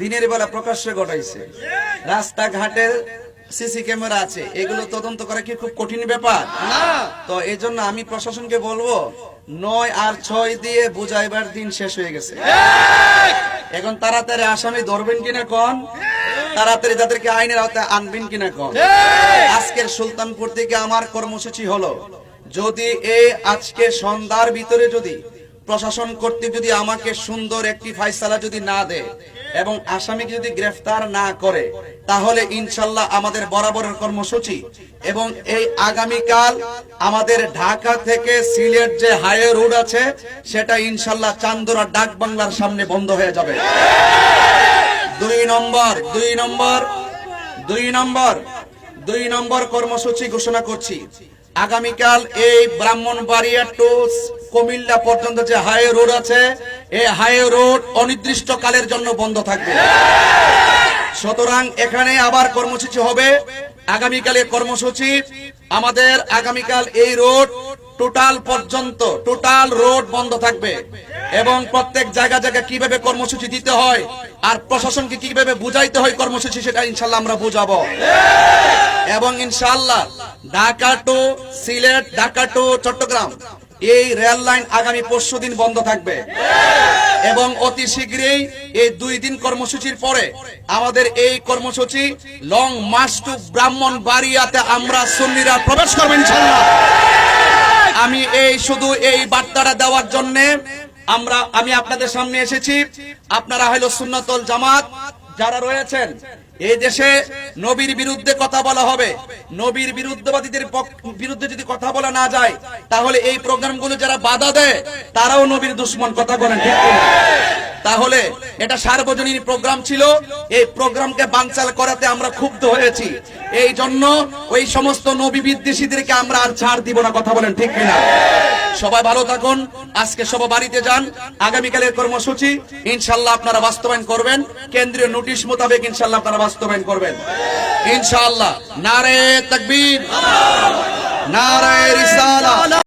দিনের বেলা প্রকাশ্যে ঘটাইছে। রাস্তাঘাটে সিসি ক্যামেরা আছে। এগুলো তদন্ত করা কি খুব কঠিন ব্যাপার? না। তো এই জন্য আমি প্রশাসনকে বলব নয় আর ছয় দিয়ে বুঝাইবার দিন শেষ হয়ে গেছে। এখন তাড়াতাড়ি আসামি ধরবেন কিনা কন? তাড়াতাড়ি তাদেরকে আইনের আওতায় আনবেন কিনা কন? আজকের সুলতানপুর থেকে আমার কর্মসূচি হলো যদি এই আজকে সন্ধ্যার ভিতরে যদি প্রশাসন কর্তৃক যদি আমাকে সুন্দর একটি ফাইসালা যদি না দেয় এবং আসামিকে যদি গ্রেফতার না করে, তাহলে ইনশাল্লাহ আমাদের বরাবরের কর্মসূচি এবং এই আগামীকাল আমাদের ঢাকা থেকে সিলেট যে হাইওয়ে রোড আছে, সেটা ইনশাল্লাহ চান্দুরা ডাক বাংলার সামনে বন্ধ হয়ে যাবে। দুই নম্বর দুই নম্বর দুই নম্বর দুই নম্বর কর্মসূচি ঘোষণা করছি। আগামীকাল এই ব্রাহ্মণবাড়িয়া টু কুমিল্লা পর্যন্ত যে হাইওয়ে রোড আছে এই হাইওয়ে রোড অনির্দিষ্ট কালের জন্য বন্ধ থাকবে। সুতরাং এখানে আবার কর্মসূচি হবে। আগামীকালের কর্মসূচি, আমাদের আগামীকাল এই রোড টোটাল পর্যন্ত, টোটাল রোড বন্ধ থাকবে। এবং প্রত্যেক জায়গা জায়গা কীভাবে কর্মসূচি দিতে হয় আর প্রশাসনকে কীভাবে বুঝাইতে হয় কর্মসূচি, সেটা ইনশাল্লাহ আমরা বুঝাবো। এবং ইনশাআল্লাহ ঢাকা টু সিলেট, ঢাকা টু চট্টগ্রাম এই রেল লাইন আগামী পরশু দিন বন্ধ থাকবে। এবং অতি শীঘ্রই এই দুই দিন কর্মসূচির পরে আমাদের এই কর্মসূচি লং মাস টু ব্রাহ্মণ বাড়িয়াতে আমরা সুন্নিরা প্রবেশ করব আমি এই শুধু এই বার্তাটা দেওয়ার জন্য আমরা, আমি আপনাদের সামনে এসেছি। আপনারা হলো সুন্নতল জামাত, যারা রয়েছেন এই দেশে নবীর বিরুদ্ধে কথা বলা হবে। নবীর বিরুদ্ধবাদীদের বিরুদ্ধে যদি কথা বলা না যায়, তাহলে এই প্রোগ্রামগুলো যারা বাধা দেয়, তারাও নবীর দুশ্মন, কথা বলেন তাহলে এটা সার্বজনীন প্রোগ্রাম ছিল। এই প্রোগ্রামকে করাতে আমরা ক্ষুব্ধ হয়েছি। এই জন্য ওই সমস্ত নবী বিদ্বেষীদেরকে আমরা আর ছাড় দিব না, কথা বলেন ঠিক কিনা? সবাই ভালো থাকুন, আজকে সবাই বাড়িতে যান। আগামীকালের কর্মসূচি, ইনশাল্লাহ আপনারা বাস্তবায়ন করবেন। কেন্দ্রীয় নোটিশ মোতাবেক ইনশাল্লাহ আপনারা বাস্তবায়ন করবেন। ইনশাআল্লাহ। নারে তকবীর। নারে রিসালা